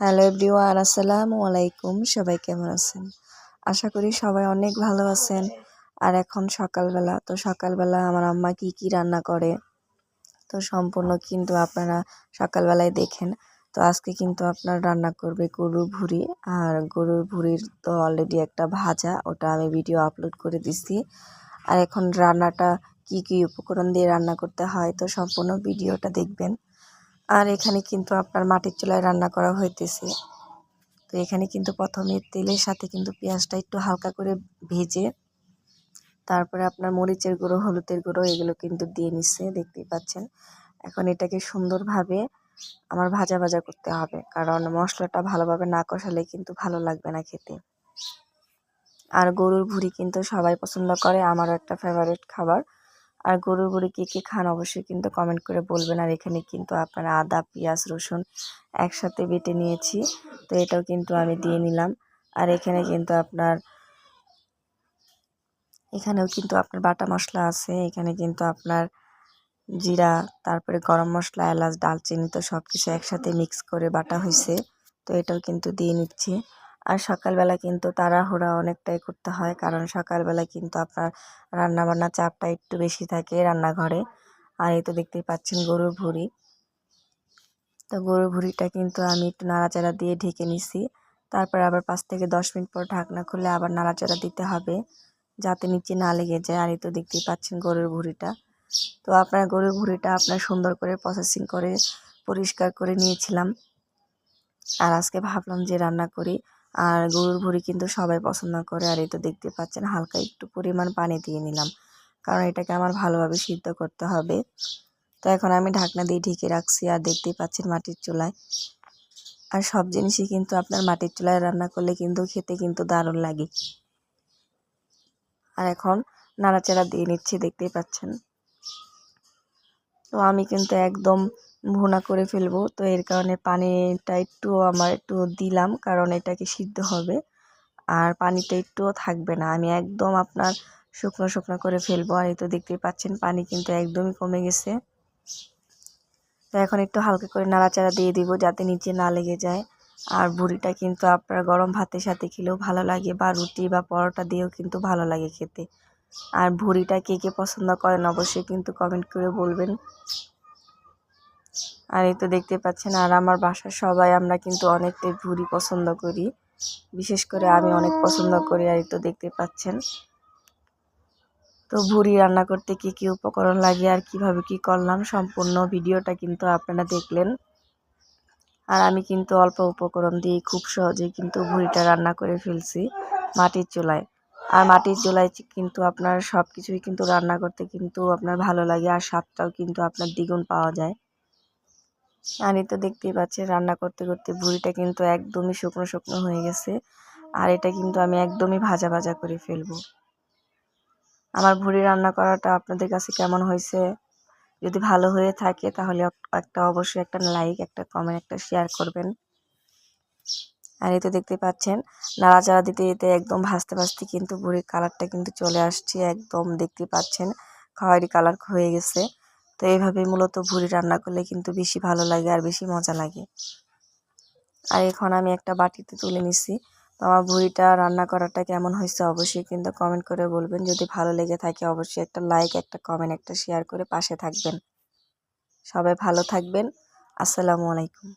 Hello everyone, আসসালামু আলাইকুম। সবাই কেমন আছেন? আশা করি সবাই অনেক ভালো আছেন। আর এখন সকালবেলা, তো সকালবেলা আমার আম্মা কি কি রান্না করে? তো সম্পূর্ণ কিন্তু আপনারা সকালবেলায় দেখেন। তো আজকে কিন্তু আপনার রান্না করবে গরুর ভুড়ি। আর গরুর ভুড়ির তো অলরেডি একটা ভাজা, ওটা আমি ভিডিও আপলোড করে দিছি। আর এখন রান্নাটা কি কি উপকরণ দিয়ে রান্না করতে হয়, তো সম্পূর্ণ ভিডিওটা দেখবেন। আর এখানে কিন্তু আপনার মাটির চুলায় রান্না করা হইতেছে। তো এখানে কিন্তু প্রথমে তেলের সাথে কিন্তু পেঁয়াজটা একটু হালকা করে ভেজে, তারপরে আপনার মরিচের গুঁড়ো, হলুদের গুঁড়ো এগুলো কিন্তু দিয়ে নিচ্ছে, দেখতেই পাচ্ছেন। এখন এটাকে সুন্দরভাবে আমার ভাজা ভাজা করতে হবে, কারণ মশলাটা ভালোভাবে না কষালে কিন্তু ভালো লাগবে না খেতে। আর গরুর ভুড়ি কিন্তু সবাই পছন্দ করে, আমারও একটা ফেভারিট খাবার। আর গরুর ভুড়ি কী কী খান অবশ্যই কিন্তু কমেন্ট করে বলবেন। আর এখানে কিন্তু আপনার আদা, পেঁয়াজ, রসুন একসাথে বেটে নিয়েছি। তো এটাও কিন্তু আমি দিয়ে নিলাম। আর এখানে কিন্তু আপনার এখানেও কিন্তু আপনার বাটা মশলা আছে। এখানে কিন্তু আপনার জিরা, তারপরে গরম মশলা, এলাচ, ডালচিনি তো সব কিছু একসাথে মিক্স করে বাটা হয়েছে তো এটাও কিন্তু দিয়ে নিচ্ছি। আর সকালবেলা কিন্তু তাড়াহুড়া অনেকটাই করতে হয়। কারণ সকালবেলা কিন্তু আপনার রান্নাবান্না চাপটা একটু বেশি থাকে রান্নাঘরে। আর এই তো দেখতেই পাচ্ছেন গরুর ভুড়ি। তো গরুর ভুড়িটা কিন্তু আমি একটু নাড়াচাড়া দিয়ে ঢেকে নিছি। তারপর আবার পাঁচ থেকে দশ মিনিট পর ঢাকনা খুলে আবার নাড়াচাড়া দিতে হবে যাতে নিচে না লেগে যায়। আর এই তো দেখতেই পাচ্ছেন গরুর ভুড়িটা। তো আপনার গরুর ভুড়িটা আপনার সুন্দর করে প্রসেসিং করে, পরিষ্কার করে নিয়েছিলাম। আর আজকে ভাবলাম যে রান্না করি। আর গরুর ভুড়ি কিন্তু সবাই পছন্দ করে, আর এই তো দেখতে পাচ্ছেন হালকা একটু পরিমাণ পানি দিয়ে নিলাম। কারণ এটাকে আমার ভালোভাবে সিদ্ধ করতে হবে। তো এখন আমি ঢাকনা দিয়ে ঢেকে রাখছি, আর দেখতেই পাচ্ছেন মাটির চুলায়। আর সব জিনিসই কিন্তু আপনার মাটির চুলায় রান্না করলে কিন্তু খেতে কিন্তু দারুণ লাগে। আর এখন নাড়াচাড়া দিয়ে নিচ্ছি, দেখতেই পাচ্ছেন। তো আমি কিন্তু একদম ভুনা করে ফেলব। তো এর কারণে পানিটা একটু আমার একটু দিলাম, কারণ এটাকে সিদ্ধ হবে। আর পানিটা একটুও থাকবে না। আমি একদম আপনার শুকনো শুকনো করে ফেলব। আর এই তো দেখতেই পাচ্ছেন, পানি কিন্তু একদমই কমে গেছে। তো এখন একটু হালকা করে নাড়াচাড়া দিয়ে দিব যাতে নিচে না লেগে যায়। আর বুড়িটা কিন্তু আপনার গরম ভাতের সাথে খেলেও ভালো লাগে, বা রুটি বা পরোটা দিয়েও কিন্তু ভালো লাগে খেতে। আর ভুড়িটা কে কে পছন্দ করেন অবশ্যই কিন্তু কমেন্ট করে বলবেন। আর এই তো দেখতে পাচ্ছেন, আর আমার বাসার সবাই আমরা কিন্তু অনেকটাই ভুড়ি পছন্দ করি। বিশেষ করে আমি অনেক পছন্দ করি, আর এই তো দেখতে পাচ্ছেন। তো ভুড়ি রান্না করতে কী কী উপকরণ লাগে আর কীভাবে কি করলাম সম্পূর্ণ ভিডিওটা কিন্তু আপনারা দেখলেন। আর আমি কিন্তু অল্প উপকরণ দিয়ে খুব সহজেই কিন্তু ভুড়িটা রান্না করে ফেলছি মাটির চুলায়। আর মাটির চুলায় কিন্তু আপনার সব কিছুই কিন্তু রান্না করতে কিন্তু আপনার ভালো লাগে আর স্বাদটাও কিন্তু আপনার দ্বিগুণ পাওয়া যায়। আর তো দেখতেই পাচ্ছেন রান্না করতে করতে ভুড়িটা কিন্তু একদমই শুকনো শুকনো হয়ে গেছে আর এটা কিন্তু আমি একদমই ভাজা ভাজা করে ফেলব। আমার ভুড়ি রান্না করাটা আপনাদের কাছে কেমন হয়েছে? যদি ভালো হয়ে থাকে তাহলে একটা অবশ্যই একটা লাইক, একটা কমেন্ট, একটা শেয়ার করবেন। আর এই তো দেখতে পাচ্ছেন, নাড়াচাড়া দিতে দিতে একদম ভাজতে ভাজতে কিন্তু ভুড়ির কালারটা কিন্তু চলে আসছে, একদম দেখতে পাচ্ছেন খাওয়ারি কালার হয়ে গেছে। তো এইভাবে মূলত ভুড়ি রান্না করলে কিন্তু বেশি ভালো লাগে আর বেশি মজা লাগে। আর এখন আমি একটা বাটিতে তুলে নিছি। তো আমার ভুড়িটা রান্না করাটা কেমন হয়েছে অবশ্যই কিন্তু কমেন্ট করে বলবেন। যদি ভালো লেগে থাকে অবশ্যই একটা লাইক একটা কমেন্ট একটা শেয়ার করে পাশে থাকবেন। সবাই ভালো থাকবেন। আসসালামু আলাইকুম।